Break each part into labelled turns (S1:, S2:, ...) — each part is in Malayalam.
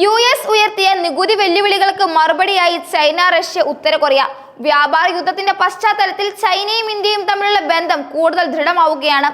S1: യു എസ് ഉയർത്തിയ നികുതി വെല്ലുവിളികൾക്ക് മറുപടിയായി ചൈന റഷ്യ ഉത്തര കൊറിയ. വ്യാപാര യുദ്ധത്തിന്റെ പശ്ചാത്തലത്തിൽ ചൈനയും ഇന്ത്യയും തമ്മിലുള്ള ബന്ധം കൂടുതൽ ദൃഢമാവുകയാണ്.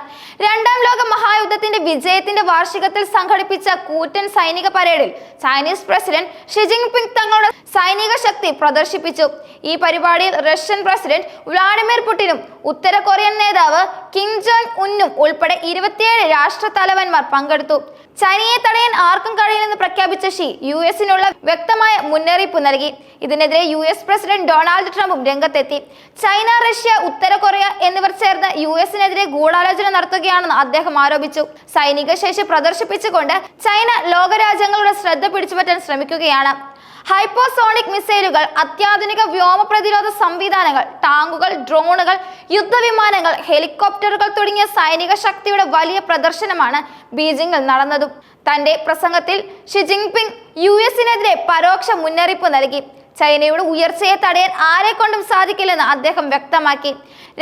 S1: രണ്ടാം ലോക മഹായുദ്ധത്തിന്റെ വിജയത്തിന്റെ വാർഷികത്തിൽ സംഘടിപ്പിച്ച കൂറ്റൻ സൈനിക പരേഡിൽ ചൈനീസ് പ്രസിഡന്റ് ഷി ജിൻപിങ് തങ്ങളുടെ സൈനിക ശക്തി പ്രദർശിപ്പിച്ചു. ഈ പരിപാടിയിൽ റഷ്യൻ പ്രസിഡന്റ് വ്ളാഡിമിർ പുടിനും ഉത്തര കൊറിയൻ നേതാവ് കിം ജോങ് ഉന്നും ഉൾപ്പെടെ ഇരുപത്തിയേഴ് രാഷ്ട്ര തലവന്മാർ പങ്കെടുത്തു. ചൈനയെ തടയാൻ ആർക്കും കഴിയില്ലെന്ന് പ്രഖ്യാപിച്ച ഷി യു എസിനുള്ള വ്യക്തമായ മുന്നറിയിപ്പ് നൽകി. ഇതിനെതിരെ യു എസ് പ്രസിഡന്റ് ഡൊണാൾഡ് ട്രംപും രംഗത്തെത്തി. ചൈന റഷ്യ ഉത്തര കൊറിയ എന്നിവർ ചേർന്ന് യു എസിനെതിരെ ഗൂഢാലോചന നടത്തുകയാണെന്ന് അദ്ദേഹം ആരോപിച്ചു. സൈനിക ശേഷി പ്രദർശിപ്പിച്ചുകൊണ്ട് ചൈന ലോകരാജ്യങ്ങളുടെ ശ്രദ്ധ പിടിച്ചുപറ്റാൻ ശ്രമിക്കുകയാണ്. ഹൈപ്പോസോണിക് മിസൈലുകൾ അത്യാധുനിക വ്യോമ പ്രതിരോധ സംവിധാനങ്ങൾ ടാങ്കുകൾ ഡ്രോണുകൾ യുദ്ധവിമാനങ്ങൾ ഹെലികോപ്റ്ററുകൾ തുടങ്ങിയ സൈനിക ശക്തിയുടെ വലിയ പ്രദർശനമാണ് ബീജിംഗിൽ നടന്നതും. തന്റെ പ്രസംഗത്തിൽ ഷി ജിൻപിങ് യു എസിനെതിരെ പരോക്ഷ മുന്നറിയിപ്പ് നൽകി. ചൈനയുടെ ഉയർച്ചയെ തടയാൻ ആരെക്കൊണ്ടും സാധിക്കില്ലെന്ന് അദ്ദേഹം വ്യക്തമാക്കി.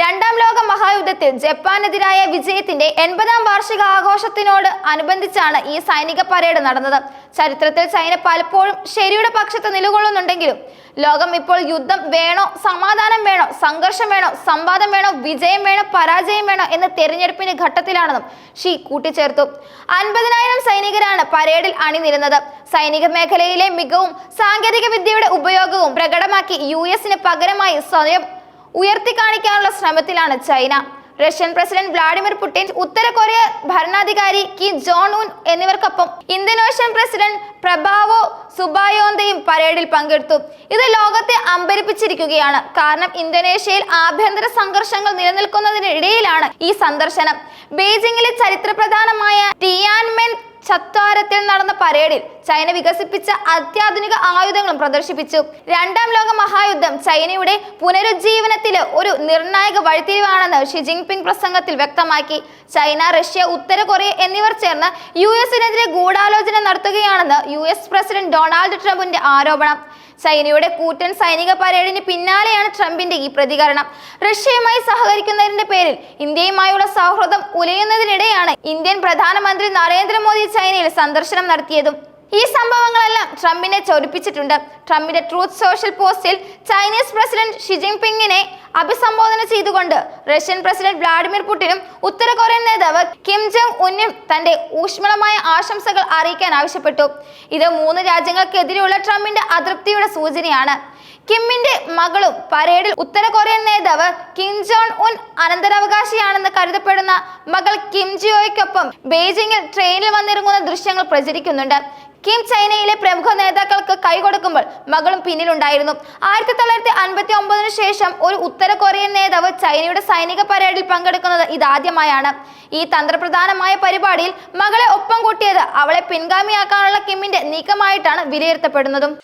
S1: രണ്ടാം ലോക മഹായുദ്ധത്തിൽ ജപ്പാനെതിരായ വിജയത്തിന്റെ എൺപതാം വാർഷിക ആഘോഷത്തിനോട് അനുബന്ധിച്ചാണ് ഈ സൈനിക പരേഡ് നടന്നത്. ചരിത്രത്തിൽ ചൈന പലപ്പോഴും ശരിയുടെ പക്ഷത്ത് നിലകൊള്ളുന്നുണ്ടെങ്കിലും ലോകം ഇപ്പോൾ യുദ്ധം വേണോ സമാധാനം വേണോ സംഘർഷം വേണോ സംവാദം വേണോ വിജയം വേണോ പരാജയം വേണോ എന്ന തെരഞ്ഞെടുപ്പിന്റെ ഘട്ടത്തിലാണെന്നും ഷീ കൂട്ടിച്ചേർത്തു. അൻപതിനായിരം സൈനികരാണ് പരേഡിൽ അണിനിരുന്നത്. സൈനിക മേഖലയിലെ മികവും സാങ്കേതിക വിദ്യയുടെ ഉപയോഗവും പ്രകടമാക്കി യു എസിന് പകരമായി സ്വയം ഉയർത്തിക്കാണിക്കാനുള്ള ശ്രമത്തിലാണ് China. Russian president Vladimir Putin ഉത്തര കൊറിയ ഭരണാധികാരി കി ജോൺ ഉൻ എന്നിവർക്കൊപ്പം ഇന്തോനേഷ്യൻ പ്രസിഡന്റ് പ്രഭാവോ സുബായോന്തയും പരേഡിൽ പങ്കെടുത്തു. ഇത് ലോകത്തെ അമ്പരിപ്പിച്ചിരിക്കുകയാണ്. കാരണം ഇന്തോനേഷ്യയിൽ ആഭ്യന്തര സംഘർഷങ്ങൾ നിലനിൽക്കുന്നതിനിടയിലാണ് ഈ സന്ദർശനം. ബെയ്ജിംഗിലെ ചരിത്രപ്രധാനമായ ടിയാൻമെൻ ചത്വാരത്തിൽ നടന്ന പരേഡിൽ ചൈന വികസിപ്പിച്ച അത്യാധുനിക ആയുധങ്ങളും പ്രദർശിപ്പിച്ചു. രണ്ടാം ലോക മഹായുദ്ധം ചൈനയുടെ പുനരുജ്ജീവനത്തിലെ ഒരു നിർണായക വഴിത്തിരിവാണെന്ന് ഷി ജിൻപിങ് പ്രസംഗത്തിൽ വ്യക്തമാക്കി. ചൈന റഷ്യ ഉത്തര കൊറിയ എന്നിവർ ചേർന്ന് യു എസിനെതിരെ ഗൂഢാലോചന നടത്തുകയാണെന്ന് യു എസ് പ്രസിഡന്റ് ഡൊണാൾഡ് ട്രംപിന്റെ ആരോപണം. ചൈനയുടെ കൂറ്റൻ സൈനിക പരേഡിന് പിന്നാലെയാണ് ട്രംപിന്റെ ഈ പ്രതികരണം. റഷ്യയുമായി സഹകരിക്കുന്നതിന്റെ പേരിൽ ഇന്ത്യയുമായുള്ള സൗഹൃദം ഉലയുന്നതിനിടെയാണ് ഇന്ത്യൻ പ്രധാനമന്ത്രി നരേന്ദ്രമോദി ചൈനയിൽ സന്ദർശനം നടത്തിയതും. ഈ സംഭവങ്ങളെല്ലാം ട്രംപിനെ ചൊടിപ്പിച്ചിട്ടുണ്ട് ട്രംപിന്റെ ട്രൂത്ത് സോഷ്യൽ പോസ്റ്റിൽ ചൈനീസ് പ്രസിഡന്റ് ഷി അഭിസംബോധന ചെയ്തുകൊണ്ട് റഷ്യൻ പ്രസിഡന്റ് വ്ളാഡിമിർ പുടിനും ഉത്തര കൊറിയൻ നേതാവ് കിം ജോങ് ഉന്നും തന്റെ ഊഷ്മളമായ ആശംസകൾ അറിയിക്കാൻ ആവശ്യപ്പെട്ടു. ഇത് മൂന്ന് രാജ്യങ്ങൾക്കെതിരെയുള്ള ട്രംപിന്റെ അതൃപ്തിയുടെ സൂചനയാണ്. കിമ്മിന്റെ മകളും പരേഡിൽ ഉത്തര കൊറിയൻ നേതാവ് കിം ജോൺ ഉൻ അനന്തരാവകാശിയാണെന്ന് കരുതപ്പെടുന്ന മകൾ കിം ജിയോയ്ക്കൊപ്പം ബെയ്ജിംഗിൽ ട്രെയിനിൽ വന്നിറങ്ങുന്ന ദൃശ്യങ്ങൾ പ്രചരിക്കുന്നുണ്ട്. കിം ചൈനയിലെ പ്രമുഖ നേതാക്കൾക്ക് കൈകൊടുക്കുമ്പോൾ മകളും പിന്നിലുണ്ടായിരുന്നു. ആയിരത്തി തൊള്ളായിരത്തി അൻപത്തി ഒമ്പതിനു ശേഷം ഒരു ഉത്തര കൊറിയൻ നേതാവ് ചൈനയുടെ സൈനിക പരേഡിൽ പങ്കെടുക്കുന്നത് ഇതാദ്യമായാണ്. ഈ തന്ത്രപ്രധാനമായ പരിപാടിയിൽ മകളെ ഒപ്പം കൂട്ടിയത് അവളെ പിൻഗാമിയാക്കാനുള്ള കിമ്മിന്റെ നീക്കമായിട്ടാണ് വിലയിരുത്തപ്പെടുന്നതും.